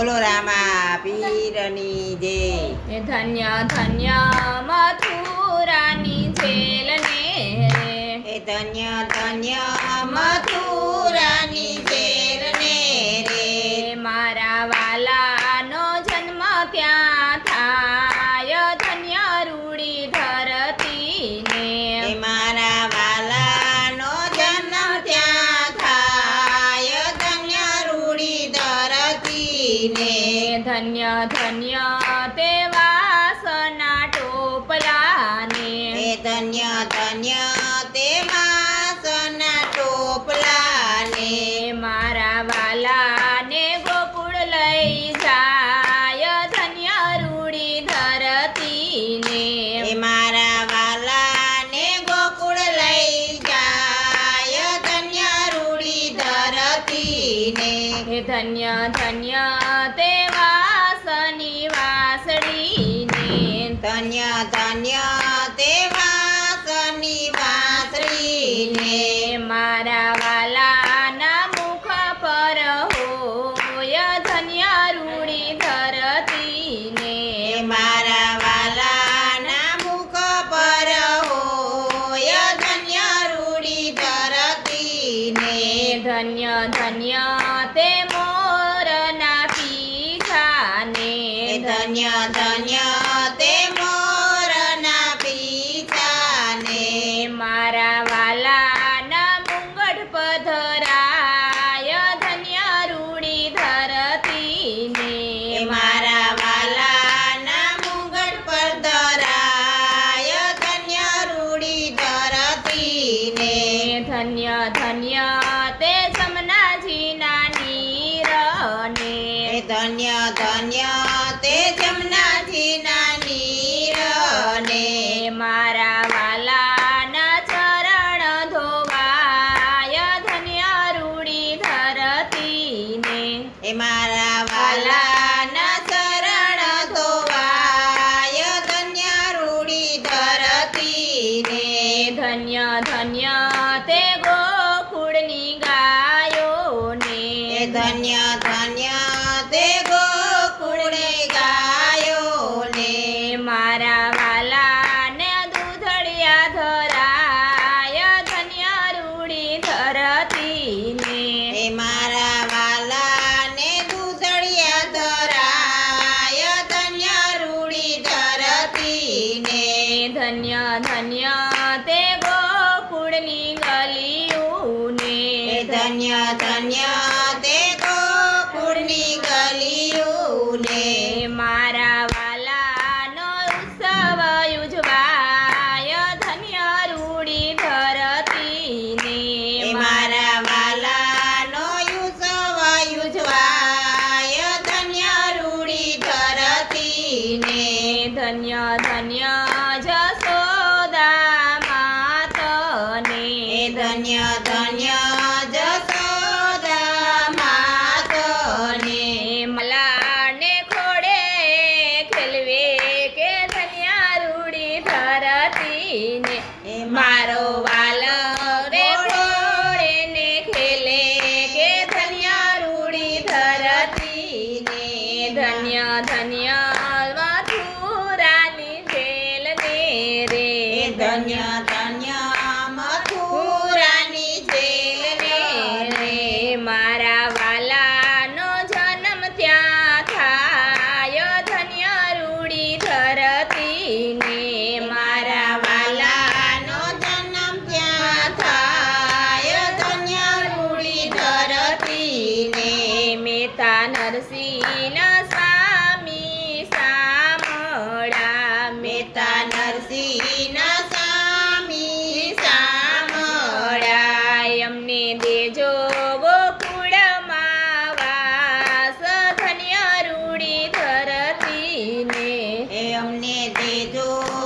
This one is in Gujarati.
બોલો રામા પીરની જય એ ધન્ય ધન્ય મથુરાની જેલને. રે એ ધન્ય ધન્ય મથુરાની જેલને રે. ધન્ય ધન્ય તે વાસના ટોપલાને. ધન્ય ધન્ય તે વાસના ટોપલાને. મારા વાલાને ગોકુળ લઈ જાય ધન્ય રૂડી ધરતીને એ મારા વાલાને ગોકુળ લઈ જાય ધન્ય રૂડી ધરતીને એ ધન્ય ધન્ય ધન્ય તે વાસની વાસળીને એ મારા વાલાના મુખ પર હોય ધન્ય રૂડી ધરતીને. મારા વાલાના મુખ પર હોય ધન્ય રૂડી ધરતીને. ધન્ય ધન્ય તે મોરના પીછાને ધન્ય ધન્ય ધન્ય તે જમનાજીના નીરને ધન્ય ધન્ય તે જમનાજીના નીરને મારા વાલાના ચરણ ધોવાય ધન્ય રૂડી ધરતીને. એ મારા વાલાના ચરણ ધોવાય ધન્ય રૂડી ધરતીને. ધન્ય ધન્ય ધન્ય ધન્ય તે ગોકુળની ગલીઓને ધન્ય ધન્ય તે ધન્ય ધન્ય જસોદા માતને. મલાને ખોડે ખેલવે કે ધન્ય રૂડી ધરતીને. મારો વાલ રે ખોડે ને ખેલે કે ધન્ય રૂડી ધરતીને. ધન્ય ધન્ય મથુરાની જેલ ને રે ધન્ય ધન્ય जो